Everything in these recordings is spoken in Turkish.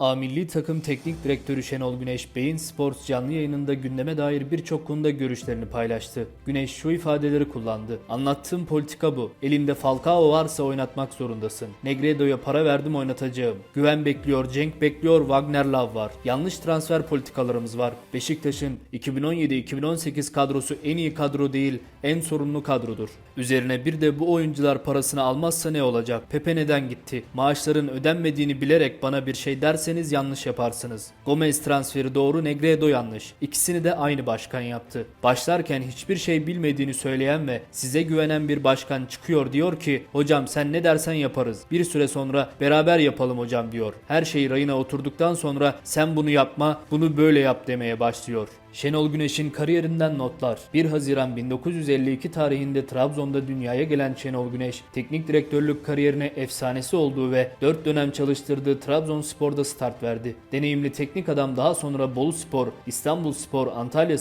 A Milli Takım Teknik Direktörü Şenol Güneş, Beyin Sports canlı yayınında gündeme dair birçok konuda görüşlerini paylaştı. Güneş şu ifadeleri kullandı. Anlattığım politika bu. Elimde Falcao varsa oynatmak zorundasın. Negredo'ya para verdim oynatacağım. Güven bekliyor, Cenk bekliyor, Wagner Love var. Yanlış transfer politikalarımız var. Beşiktaş'ın 2017-2018 kadrosu en iyi kadro değil, en sorunlu kadrodur. Üzerine bir de bu oyuncular parasını almazsa ne olacak? Pepe neden gitti? Maaşların ödenmediğini bilerek bana bir şey derseniz yanlış yaparsınız. Gomez transferi doğru, Negredo yanlış. İkisini de aynı başkan yaptı. Başlarken hiçbir şey bilmediğini söyleyen ve size güvenen bir başkan çıkıyor diyor ki hocam sen ne dersen yaparız. Bir süre sonra beraber yapalım hocam diyor. Her şey rayına oturduktan sonra sen bunu yapma, bunu böyle yap demeye başlıyor. Şenol Güneş'in kariyerinden notlar. 1 Haziran 1952 tarihinde Trabzon'da dünyaya gelen Şenol Güneş, teknik direktörlük kariyerine efsanesi olduğu ve 4 dönem çalıştırdığı Trabzonspor'da start verdi. Deneyimli teknik adam daha sonra Bolu Spor, İstanbul Spor, Antalya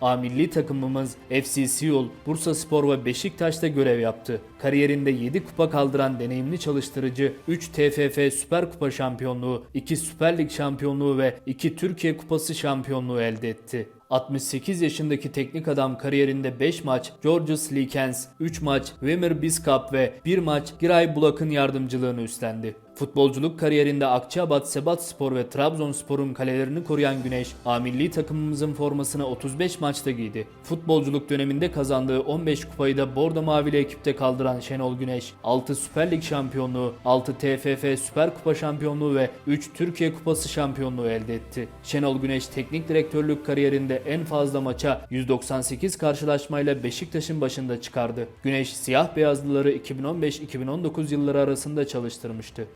A milli takımımız FC Siyol, Bursa Spor ve Beşiktaş'ta görev yaptı. Kariyerinde 7 kupa kaldıran deneyimli çalıştırıcı 3 TFF Süper Kupa şampiyonluğu, 2 Süper Lig şampiyonluğu ve 2 Türkiye Kupası şampiyonluğu elde etti. 68 yaşındaki teknik adam kariyerinde 5 maç Georges Likens, 3 maç Wimmer Biskap ve 1 maç Giray Bulak'ın yardımcılığını üstlendi. Futbolculuk kariyerinde Akçabat, Sebatspor ve Trabzonspor'un kalelerini koruyan Güneş, A milli takımımızın formasını 35 maçta giydi. Futbolculuk döneminde kazandığı 15 kupayı da Bordo Mavili ekipte kaldıran Şenol Güneş, 6 Süper Lig şampiyonluğu, 6 TFF Süper Kupa şampiyonluğu ve 3 Türkiye Kupası şampiyonluğu elde etti. Şenol Güneş teknik direktörlük kariyerinde en fazla maça 198 karşılaşmayla Beşiktaş'ın başında çıkardı. Güneş siyah beyazlıları 2015-2019 yılları arasında çalıştırmıştı.